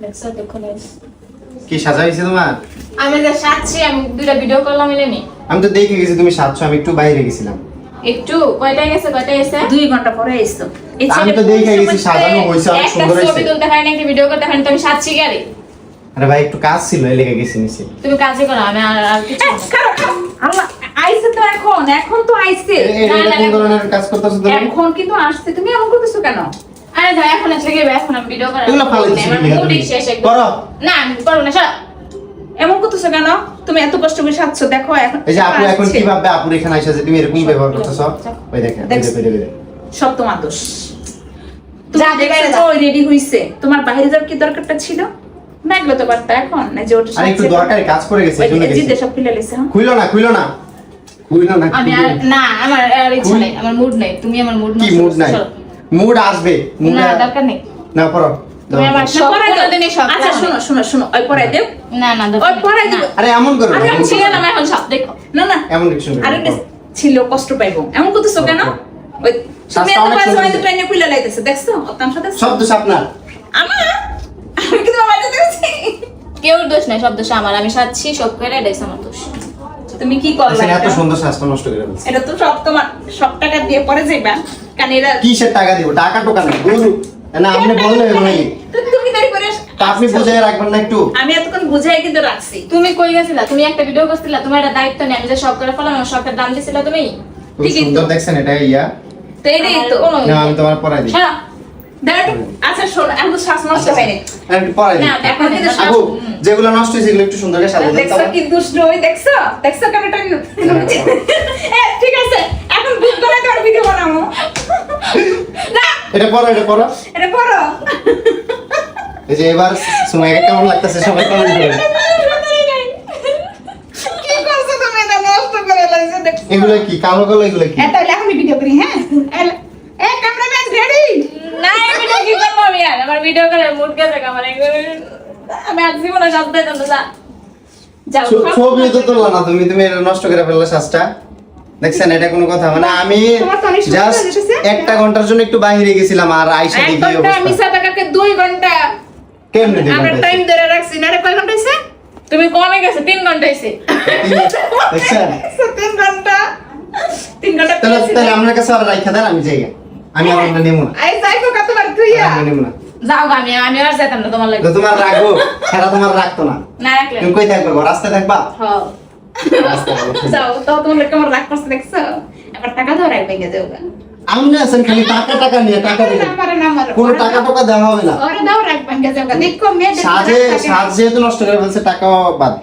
দেখো কি সাজা হয়েছে তোমার? আমি যে সাজছি আমি দুইটা ভিডিও করলাম এলে নি আমি তো দেখে গেছি তুমি সাতশো আমি একটু বাইরে গেছিলাম। একটু কয়টায় গেছে কয়টায় দুই ঘণ্টা পরে আমি তো দেখে গেছি সাজানো হয়েছে অনেক একটা সুন্দর ছবি তুলতে হয় না একটা ভিডিও করতে হয় না তুমি সাজছি গেলে আরে? ভাই একটু কাজ ছিল এই লেগে গেছি নিচে। তুমি কাজই করো আমি আর আর কিছু আল্লাহ, আইছে তো এখন এখন তো আইছে কোন ধরনের কাজ করতেছো তুমি? এখন কিন্তু আসছে তুমি এমন করতেছো কেন? আরে যাই এখন আছে গেবে এখন আমি ভিডিও করা এগুলো ফালাই দিছি আমার মুড তুমি। করো। না আমি করব না সরা। এমন করতেছো কেন? তুমি এত কষ্ট করে সাজছো দেখো এখন এই যে আপু এখন কি ভাববে আপুর এখানে এসে যে তুমি ব্যবহার করতেছো? ওই দেখেন। সব তোমার দোষ। যা, দেখছ রেডি হইছে। তোমার বাইরে যাওয়ার কি দরকারটা ছিল? তো পারতা এখন না যে ওটা আর একটু দরকারি কাজ করে গেছে ওই এই জন্য যে গেছে। জিদে সব খুলে লিছে হ্যাঁ? খুইলো না খুইলো না। খুইলো না আমি আর না। আমার আর ইচ্ছা খুল। আমার মুড নেই। তুমি আমার মুড কি মুড নাই? মুড আসবে না দরকার নেই। না পড়ো। আচ্ছা ছিল কষ্ট পাইবো। এমন করতেছো কেন? তুমি এত পাঁচ সময় তো ট্রেনে খুলে লাইতেছে দেখছ? সব দোষ আপনার। আমার? আমি বাড়িতে দেখছি? কেউ দোষ নাই সব দোষ আমার। আমি সাজছি সব করে এটাই আমার দোষ। তুমি কি করলা আচ্ছা, এত এটা? সুন্দর স্বাস্থ্য নষ্ট করে এটা তো সব তোমার সব টাকা দিয়ে পরে যাইবা। কারণ এরা কিসের টাকা দিব? টাকা টোকা না গরু না আপনি বললে ভাই। তুমি দেরি করে আপনি বুঝাই রাখবেন না একটু। আমি এতক্ষণ বুঝাই কিন্তু রাখছি। তুমি কই গেছিলা? তুমি একটা ভিডিও করছিলা তোমার একটা দায়িত্ব নেই আমি যে সব করে ফেলাম সবটার দাম দিছিলা তুমি? খুব সুন্দর দেখছেন এটা ইয়া। তো। এটাই তো না আমি তোমার পড়াই দিই। সারা আচ্ছা শোনো এখন তো শ্বাস নষ্ট হয়নি। আপু যেগুলো নষ্ট হয়েছে এগুলো একটু সুন্দর করে দেখছ কি দুষ্ট ওই দেখছ? দেখছ কেমনটা ঠিক আছে। এখন বুক করে তোর ভিডিও বানাবো। এটা পড়ো এটা পড়ো। এটা পড়ো। এই যে এবার কেমন লাগতেছে সবাই কমেন্ট করে। তুমি? এটা নষ্ট করে এগুলো কি? কালো কালো এগুলো কি? এ তাহলে এখন ভিডিও করি হ্যাঁ? এ- ক্যামেরাম্যান রেডি না ভিডিও কি করব আমি আর? আমার ভিডিও করে মুড গেছে আমার এগুলো- আমি আর জীবনে দিতাম না ছবি তো তুললো তুমি তুমি এটা নষ্ট করে ফেললে শ্বাসটা দেখছেন এটা কোনো কথা মানে আমি জাস্ট। একটা ঘণ্টার জন্য একটু বাইরে গেছিলাম আর আইসা দেখি অবস্থা। মিশা টাকাকে দুই ঘণ্টা। কেমনে দিলাম আমরা টাইম ধরে রাখছি। না রে কয় ঘণ্টা হইছে তুমি কমে গেছে তিন ঘণ্টা হয়েছে। দেখছেন তিন ঘণ্টা। তিন ঘণ্টা তাহলে তাহলে আপনার কাছে আর রাইখা দেন আমি যাই। আমি আর আপনার নেব না। আই যাইবো কত বার তুই আমি নেব না। যাও আমি আমি আর যাইতাম না তোমার লাগে। তো তোমার রাখব। সেটা তোমার রাখতো না। না রাখলে। তুমি কই থাকবে গো? রাস্তায় থাকবা? হ্যাঁ। যাও তো তোমার লোক আমার রাগ করছে দেখছ? এবার টাকা ধরে রাখবে গিয়ে যাও গা। আমি না আছেন খালি টাকা টাকা নিয়ে টাকা আরে দিবেন। না, আরে কোনো টাকা টাকা দেওয়া হবে না। সাজে তো সাজ যেহেতু নষ্ট করে ফেলছে টাকা বাদ।